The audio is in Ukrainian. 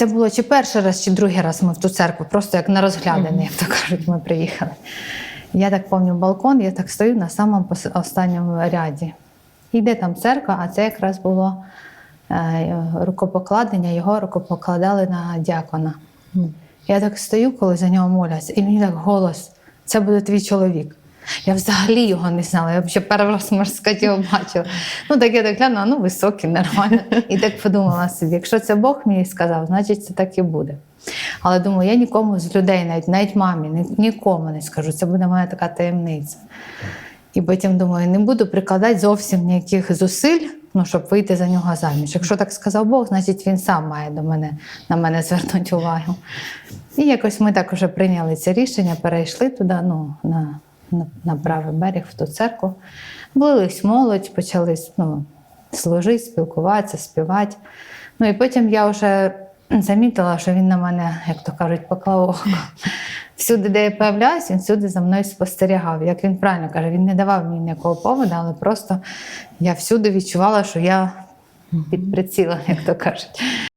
Це було чи перший раз, чи другий раз ми в ту церкву, просто як на розглядання, як то кажуть, ми приїхали. Я так пам'ятаю балкон, я так стою на самому останньому ряді. Йде там церква, а це якраз було е, рукопокладення, його рукопокладали на дякона. Я так стою, коли за нього моляться, і мені так голос: це буде твій чоловік. Я взагалі його не знала. Я ще перший раз, можна сказати, його бачила. Ну, так я так глянула, ну високий, нормально. І так подумала собі, якщо це Бог мені сказав, значить це так і буде. Але думаю, я нікому з людей, навіть, навіть мамі, нікому не скажу. Це буде моя така таємниця. І потім думаю, не буду прикладати зовсім ніяких зусиль, ну, щоб вийти за нього заміж. Якщо так сказав Бог, значить він сам має до мене, на мене звернути увагу. І якось ми так вже прийняли це рішення, перейшли туди, ну, на, на, правий берег, в ту церкву. Влились молодь, почали ну, служити, спілкуватися, співати. Ну і потім я вже замітила, що він на мене, як то кажуть, поклав око. Всюди, де я появляюсь, він всюди за мною спостерігав. Як він правильно каже, він не давав мені ніякого поводу, але просто я всюди відчувала, що я під прицілом, як то кажуть.